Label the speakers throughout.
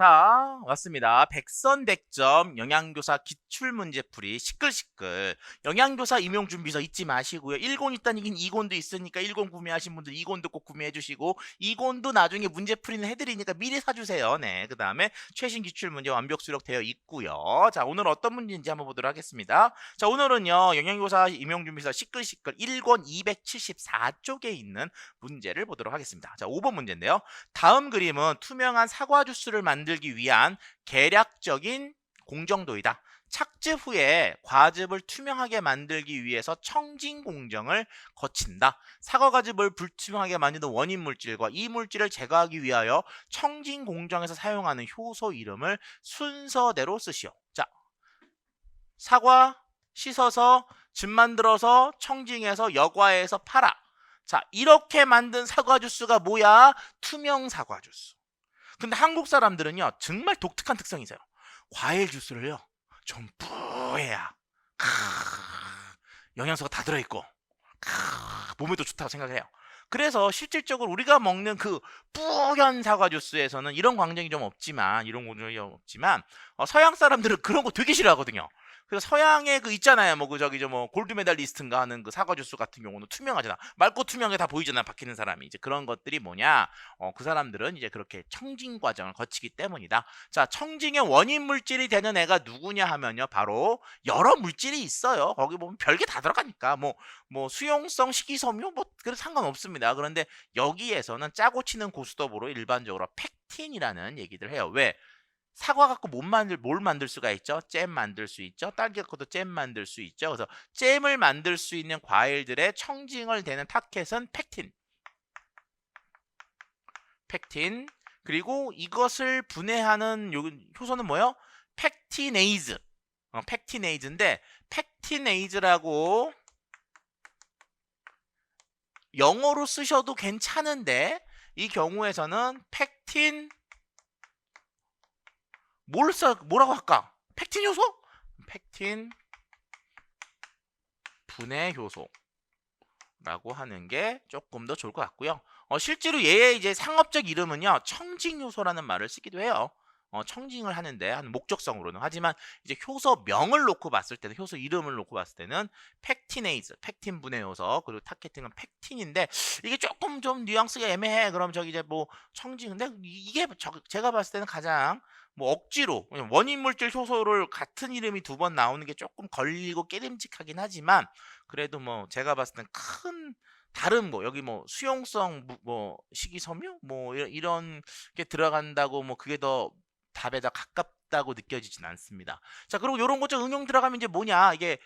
Speaker 1: 자, 왔습니다. 백선백점 영양교사 기출문제풀이 시끌시끌 영양교사 임용준비서 잊지 마시고요. 1권 있다니긴 2권도 있으니까 1권 구매하신 분들 2권도 꼭 구매해 주시고 2권도 나중에 문제풀이는 해드리니까 미리 사주세요. 네, 그 다음에 최신 기출문제 완벽 수록되어 있고요. 자, 오늘 어떤 문제인지 한번 보도록 하겠습니다. 자, 오늘은요. 영양교사 임용준비서 시끌시끌 1권 274쪽에 있는 문제를 보도록 하겠습니다. 자, 5번 문제인데요. 다음 그림은 투명한 사과 주스를 만들 기 위한 계략적인 공정도이다. 착즙 후에 과즙을 투명하게 만들기 위해서 청진 공정을 거친다. 사과 과즙을 불투명하게 만드는 원인 물질과 이 물질을 제거하기 위하여 청진 공정에서 사용하는 효소 이름을 순서대로 쓰시오. 자, 사과 씻어서 즙 만들어서 청진해서 여과해서 팔아. 자, 이렇게 만든 사과 주스가 뭐야? 투명 사과 주스. 근데 한국 사람들은요, 정말 독특한 특성이 있어요. 과일 주스를요, 좀 뿌해야 크, 영양소가 다 들어있고 크, 몸에도 좋다고 생각을 해요. 그래서 실질적으로 우리가 먹는 그 뿌연 사과 주스에서는 이런 광정이 좀 없지만 이런 공정이 없지만 어, 서양 사람들은 그런 거 되게 싫어하거든요. 그래서 서양에 그 있잖아요. 뭐 그 저기 저 뭐 골드 메달리스트인가 하는 그 사과 주스 같은 경우는 투명하잖아. 맑고 투명하게 다 보이잖아. 박히는 사람이. 이제 그런 것들이 뭐냐? 어, 그 사람들은 이제 그렇게 청진 과정을 거치기 때문이다. 자, 청진의 원인 물질이 되는 애가 누구냐 하면요. 바로 여러 물질이 있어요. 거기 보면 별게 다 들어가니까 뭐뭐 수용성 식이섬유 뭐 그런 상관없습니다. 그런데 여기에서는 짜고 치는 고스톱으로 일반적으로 팩틴이라는 얘기를 해요. 왜? 사과 갖고 못 만들 뭘 만들 수가 있죠? 잼 만들 수 있죠. 딸기 갖고도 잼 만들 수 있죠. 그래서 잼을 만들 수 있는 과일들의 청징을 되는 타켓은 팩틴. 팩틴. 그리고 이것을 분해하는 요 효소는 뭐예요? 팩티네이즈. 어, 팩티네이즈인데 팩티네이즈라고 영어로 쓰셔도 괜찮은데 이 경우에서는 팩틴 뭘 써, 뭐라고 할까? 팩틴 효소? 팩틴 분해 효소라고 하는 게 조금 더 좋을 것 같고요. 어, 실제로 얘의 이제 상업적 이름은요, 청징 효소라는 말을 쓰기도 해요. 어, 청징을 하는데 한 목적성으로는 하지만 이제 효소명을 놓고 봤을 때는 효소 이름을 놓고 봤을 때는 팩티네이즈, 팩틴 분해 효소 그리고 타켓팅은 팩틴인데 이게 조금 좀 뉘앙스가 애매해. 그럼 저기 이제 뭐 청징 근데 이게 저, 제가 봤을 때는 가장 뭐 억지로 원인 물질 효소를 같은 이름이 두 번 나오는 게 조금 걸리고 깨림직하긴 하지만 그래도 뭐 제가 봤을 땐 큰 다른 뭐 여기 뭐 수용성 무- 뭐 식이섬유 뭐 이런 게 들어간다고 뭐 그게 더 답에 더 가깝다고 느껴지진 않습니다. 자 그리고 이런 것 좀 응용 들어가면 이제 뭐냐 이게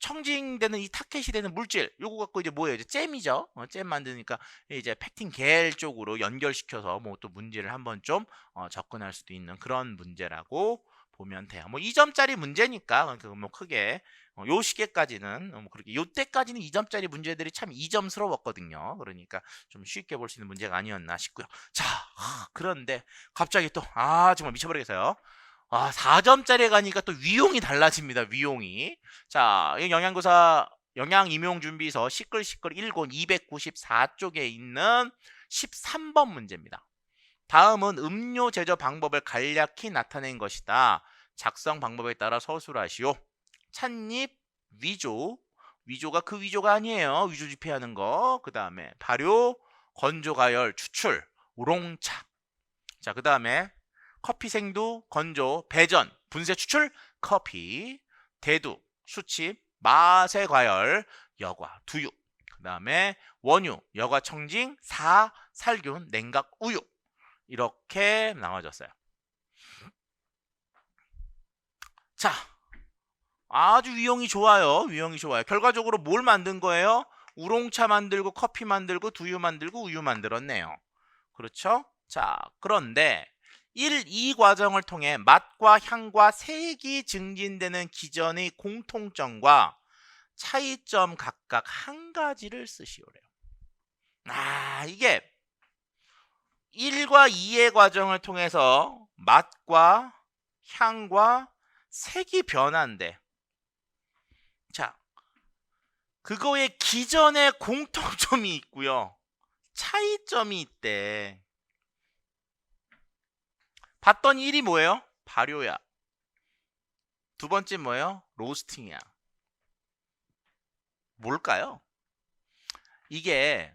Speaker 1: 청징되는 이 타켓이 되는 물질 요거 갖고 이제 뭐예요? 이제 잼이죠. 어, 잼 만드니까 이제 팩틴 겔 쪽으로 연결시켜서 뭐 또 문제를 한번 좀 어, 접근할 수도 있는 그런 문제라고 보면 돼요. 뭐 2점짜리 문제니까 그러니까 뭐 크게 어, 요 시계까지는 어, 뭐 그렇게 요 때까지는 2점짜리 문제들이 참 2점스러웠거든요. 그러니까 좀 쉽게 볼 수 있는 문제가 아니었나 싶고요. 자, 아, 그런데 갑자기 또 아 정말 미쳐버리겠어요. 아 4점짜리 가니까 또 위용이 달라집니다. 위용이. 자, 이 영양고사 영양 임용 준비서 시끌시끌 1권 294쪽에 있는 13번 문제입니다. 다음은 음료 제조 방법을 간략히 나타낸 것이다. 작성 방법에 따라 서술하시오. 찻잎, 위조. 위조가 그 위조가 아니에요. 위조 집회하는 거. 그 다음에 발효, 건조 가열, 추출, 우롱차. 자, 그 다음에 커피 생두, 건조, 배전, 분쇄 추출, 커피, 대두, 수칩, 맛의 과열, 여과, 두유. 그 다음에 원유, 여과 청징, 사, 살균, 냉각, 우유. 이렇게 나와졌어요. 자, 아주 위용이 좋아요. 위용이 좋아요. 결과적으로 뭘 만든 거예요? 우롱차 만들고 커피 만들고 두유 만들고 우유 만들었네요. 그렇죠? 자, 그런데 1, 2 과정을 통해 맛과 향과 색이 증진되는 기전의 공통점과 차이점 각각 한 가지를 쓰시오래요. 아, 이게 1과 2의 과정을 통해서 맛과 향과 색이 변한대. 자, 그거의 기전에 공통점이 있고요. 차이점이 있대. 봤더니 1이 뭐예요? 발효야. 두 번째 뭐예요? 로스팅이야. 뭘까요? 이게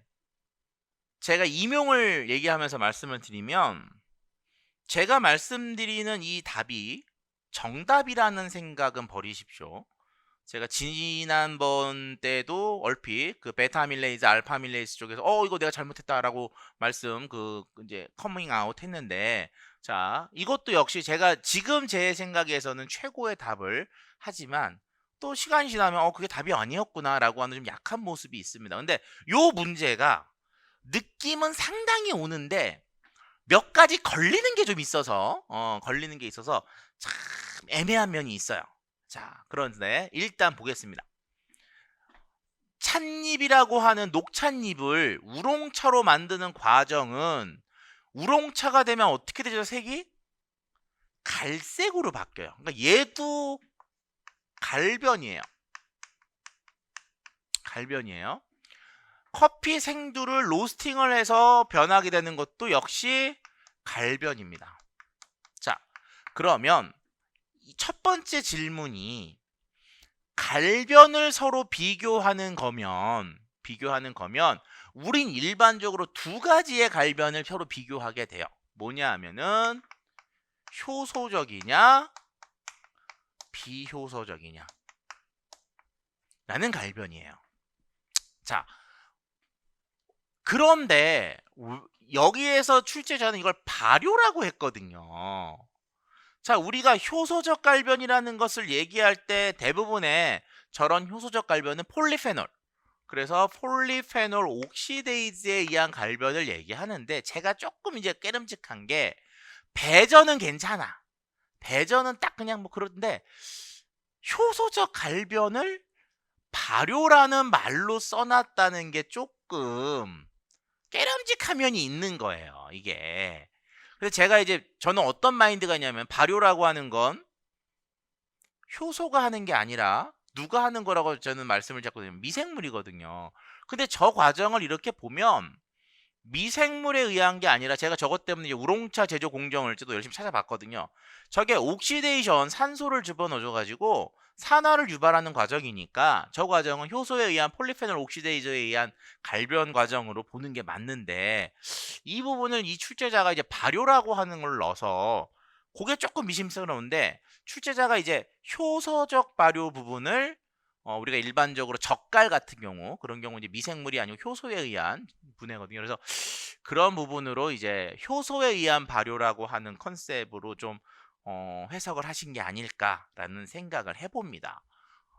Speaker 1: 제가 임용을 얘기하면서 말씀을 드리면 제가 말씀드리는 이 답이 정답이라는 생각은 버리십시오. 제가 지난번 때도 얼핏 그 베타 밀레이즈, 알파 밀레이즈 쪽에서 어 이거 내가 잘못했다라고 말씀 그 이제 커밍 아웃 했는데 자 이것도 역시 제가 지금 제 생각에서는 최고의 답을 하지만 또 시간이 지나면 어 그게 답이 아니었구나라고 하는 좀 약한 모습이 있습니다. 근데 요 문제가 느낌은 상당히 오는데 몇 가지 걸리는 게 좀 있어서 어 걸리는 게 있어서 참 애매한 면이 있어요. 자, 그런데 일단 보겠습니다. 찻잎이라고 하는 녹찻잎을 우롱차로 만드는 과정은 우롱차가 되면 어떻게 되죠, 색이? 갈색으로 바뀌어요. 그러니까 얘도 갈변이에요. 갈변이에요. 커피 생두를 로스팅을 해서 변하게 되는 것도 역시 갈변입니다. 자, 그러면 이 첫 번째 질문이 갈변을 서로 비교하는 거면 비교하는 거면 우린 일반적으로 두 가지의 갈변을 서로 비교하게 돼요. 뭐냐 하면은 효소적이냐 비효소적이냐 라는 갈변이에요. 자, 그런데 우- 여기에서 출제자는 이걸 발효라고 했거든요. 자, 우리가 효소적 갈변이라는 것을 얘기할 때 대부분의 저런 효소적 갈변은 폴리페놀. 그래서 폴리페놀 옥시데이즈에 의한 갈변을 얘기하는데 제가 조금 이제 깨름직한 게 배전은 괜찮아. 배전은 딱 그냥 뭐 그런데 효소적 갈변을 발효라는 말로 써놨다는 게 조금 깨름직한 면이 있는 거예요. 이게. 그래서 제가 이제 저는 어떤 마인드가 있냐면 발효라고 하는 건 효소가 하는 게 아니라 누가 하는 거라고 저는 말씀을 자꾸 드리면 미생물이거든요. 근데 저 과정을 이렇게 보면 미생물에 의한 게 아니라 제가 저것 때문에 우롱차 제조 공정을 또 열심히 찾아봤거든요. 저게 옥시데이션 산소를 집어넣어 가지고 산화를 유발하는 과정이니까 저 과정은 효소에 의한 폴리페놀 옥시데이저에 의한 갈변 과정으로 보는 게 맞는데 이 부분을 이 출제자가 이제 발효라고 하는 걸 넣어서 그게 조금 미심스러운데 출제자가 이제 효소적 발효 부분을 어, 우리가 일반적으로 젓갈 같은 경우 그런 경우 이제 미생물이 아니고 효소에 의한 분해거든요. 그래서 그런 부분으로 이제 효소에 의한 발효라고 하는 컨셉으로 좀 어, 해석을 하신 게 아닐까라는 생각을 해봅니다.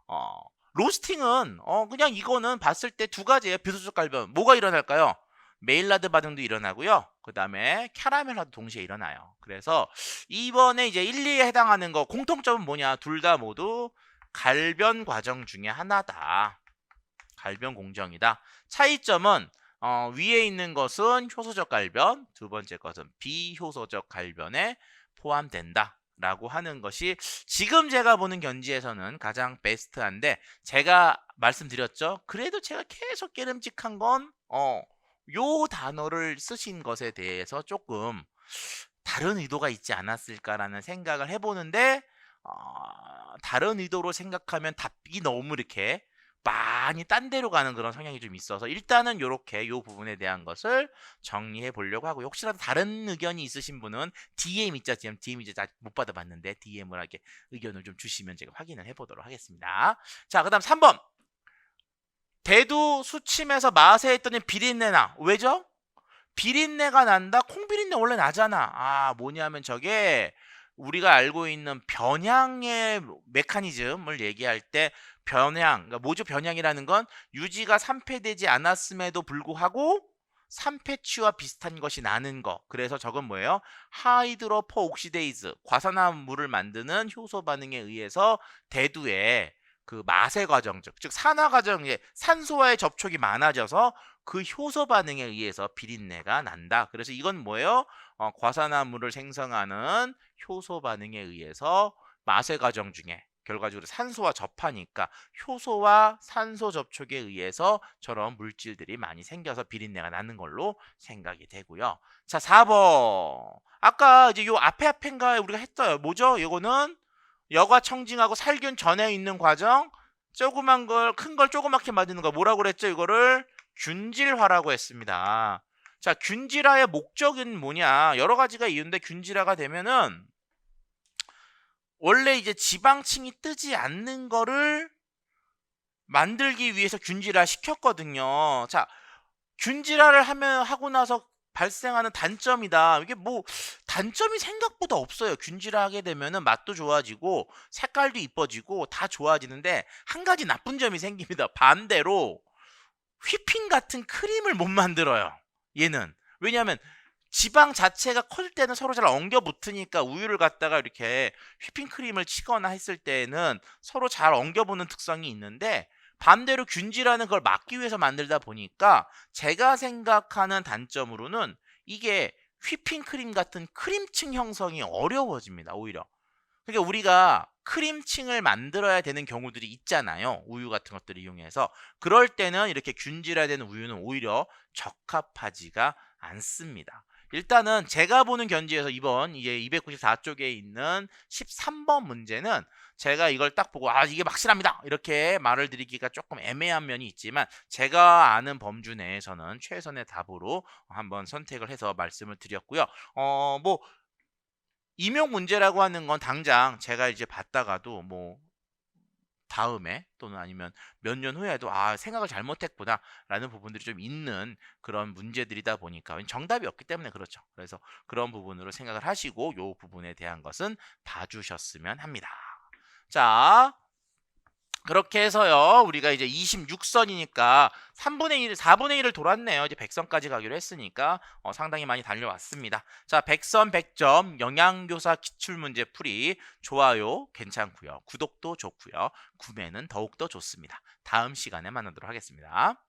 Speaker 1: 어, 로스팅은 어, 그냥 이거는 봤을 때 두 가지예요. 비소적 갈변. 뭐가 일어날까요? 메일라드 반응도 일어나고요. 그 다음에 캐러멜화도 동시에 일어나요. 그래서 이번에 이제 1, 2에 해당하는 거 공통점은 뭐냐? 둘 다 모두 갈변 과정 중에 하나다. 갈변 공정이다. 차이점은 어, 위에 있는 것은 효소적 갈변, 두 번째 것은 비효소적 갈변에 포함된다. 라고 하는 것이 지금 제가 보는 견지에서는 가장 베스트한데 제가 말씀드렸죠. 그래도 제가 계속 깨름직한 건 어, 요 단어를 쓰신 것에 대해서 조금 다른 의도가 있지 않았을까라는 생각을 해보는데 어, 다른 의도로 생각하면 답이 너무 이렇게 많이 딴 데로 가는 그런 성향이 좀 있어서 일단은 요렇게 요 부분에 대한 것을 정리해 보려고 하고 혹시라도 다른 의견이 있으신 분은 DM 있죠? 지금 DM 이제 다못 받아봤는데 DM을 하게 의견을 좀 주시면 제가 확인을 해보도록 하겠습니다. 자 그다음 3번. 대두 수침에서 맛에 했더니 비린내나. 왜죠? 비린내가 난다? 콩비린내 원래 나잖아. 아 뭐냐면 저게 우리가 알고 있는 변향의 메커니즘을 얘기할 때 변향, 그러니까 뭐죠? 변향이라는 건 유지가 3패되지 않았음에도 불구하고 3패치와 비슷한 것이 나는 거. 그래서 저건 뭐예요? 하이드로퍼 옥시데이즈, 과산화물을 만드는 효소 반응에 의해서 대두의 그 마세 과정, 즉, 즉 산화 과정에 산소와의 접촉이 많아져서 그 효소 반응에 의해서 비린내가 난다. 그래서 이건 뭐예요? 어, 과산화물을 생성하는 효소 반응에 의해서 마세 과정 중에 결과적으로 산소와 접하니까 효소와 산소 접촉에 의해서 저런 물질들이 많이 생겨서 비린내가 나는 걸로 생각이 되고요. 자, 4번. 아까 이제 요 앞에 앞인가에 우리가 했어요. 뭐죠? 이거는 여과 청징하고 살균 전에 있는 과정. 조그만 걸, 큰 걸 조그맣게 만드는 거 뭐라고 그랬죠? 이거를 균질화라고 했습니다. 자, 균질화의 목적은 뭐냐? 여러 가지가 있는데 균질화가 되면은 원래 이제 지방층이 뜨지 않는 거를 만들기 위해서 균질화 시켰거든요. 자, 균질화를 하면 하고 나서 발생하는 단점이다. 이게 뭐 단점이 생각보다 없어요. 균질화하게 되면은 맛도 좋아지고 색깔도 이뻐지고 다 좋아지는데 한 가지 나쁜 점이 생깁니다. 반대로 휘핑 같은 크림을 못 만들어요. 얘는 왜냐하면 지방 자체가 커질 때는 서로 잘 엉겨 붙으니까 우유를 갖다가 이렇게 휘핑 크림을 치거나 했을 때는 서로 잘 엉겨 붙는 특성이 있는데 반대로 균질하는 걸 막기 위해서 만들다 보니까 제가 생각하는 단점으로는 이게 휘핑크림 같은 크림층 형성이 어려워집니다. 오히려. 그러니까 우리가 크림층을 만들어야 되는 경우들이 있잖아요. 우유 같은 것들을 이용해서. 그럴 때는 이렇게 균질화된 우유는 오히려 적합하지가 않습니다. 일단은 제가 보는 견지에서 이번 이제 294쪽에 있는 13번 문제는 제가 이걸 딱 보고 아 이게 확실합니다 이렇게 말을 드리기가 조금 애매한 면이 있지만 제가 아는 범주 내에서는 최선의 답으로 한번 선택을 해서 말씀을 드렸고요. 어뭐 임용 문제라고 하는 건 당장 제가 이제 봤다가도 뭐 다음에 또는 아니면 몇 년 후에도 아 생각을 잘못했구나라는 부분들이 좀 있는 그런 문제들이다 보니까 정답이 없기 때문에 그렇죠. 그래서 그런 부분으로 생각을 하시고 요 부분에 대한 것은 봐주셨으면 합니다. 자 그렇게 해서요 우리가 이제 26선이니까 3분의 1, 4분의 1을 돌았네요. 이제 100선까지 가기로 했으니까 어, 상당히 많이 달려왔습니다. 자 100선 100점 영양교사 기출문제 풀이 좋아요 괜찮고요. 구독도 좋고요. 구매는 더욱더 좋습니다. 다음 시간에 만나도록 하겠습니다.